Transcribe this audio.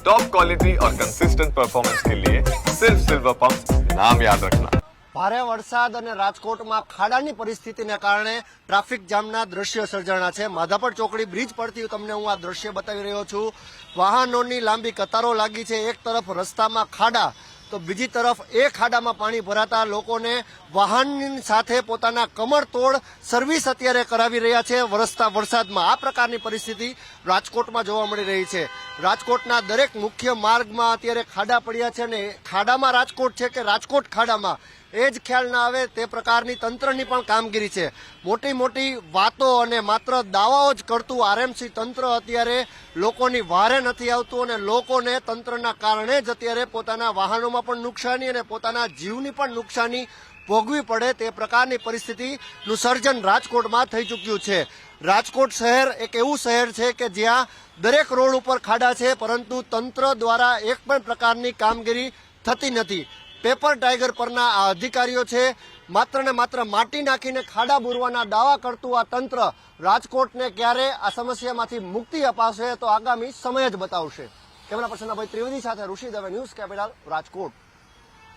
Top quality और consistent performance के लिए सिर्फ सिल्वर पंप नाम याद रखना ભારે વરસાદ અને રાજકોટમાં ખાડાની પરિસ્થિતિને કારણે ટ્રાફિક જામના દ્રશ્યો સર્જાણા છે માધાપર ચોકડી બ્રિજ પરથી તમને હું આ દ્રશ્ય બતાવી રહ્યો છું વાહનોની લાંબી કતારો લાગી છે એક તરફ રસ્તામાં ખાડા તો બીજી તરફ એ ખાડામાં પાણી ભરાતા લોકોને વાહનની સાથે પોતાના કમરતોડ સર્વિસ અત્યારે કરાવી રહ્યા છે વરસતા વરસાદમાં આ પ્રકારની પરિસ્થિતિ રાજકોટમાં જોવા મળી રહી છે રાજકોટના દરેક મુખ્ય માર્ગમાં અત્યારે ખાડા પડ્યા છે અને ખાડામાં રાજકોટ છે કે રાજકોટ ખાડામાં, એ જ ખ્યાલ ના આવે તે પ્રકારની તંત્રની પણ કામગીરી છે. મોટી મોટી વાતો અને માત્ર દાવાઓ જ કરતું આરએમસી તંત્ર અત્યારે લોકોની વારે નથી આવતું અને લોકોને તંત્રના કારણે જ અત્યારે પોતાના વાહનોમાં પણ નુકસાની અને પોતાના જીવની પણ નુકસાની ભોગવી પડે તે પ્રકારની પરિસ્થિતિનું સર્જન રાજકોટમાં થઈ ચૂક્યું છે. રાજકોટ શહેર એક એવું શહેર છે કે જ્યાં દરેક રોડ ઉપર ખાડા છે, પરંતુ તંત્ર દ્વારા એક પણ પ્રકારની કામગીરી થતી નથી. પેપર ટાઈગર પરના આ અધિકારીઓ છે, માત્ર ને માત્ર માટી નાખીને ખાડા બુરવાના દાવા કરતું આ તંત્ર રાજકોટને ક્યારે આ સમસ્યામાંથી મુક્તિ અપાશે તો આગામી સમય જ બતાવશે. કેમેરા પર્સનના ભાઈ ત્રિવેદી સાથે ઋષિ દવે ન્યૂઝ કેપિટલ રાજકોટ.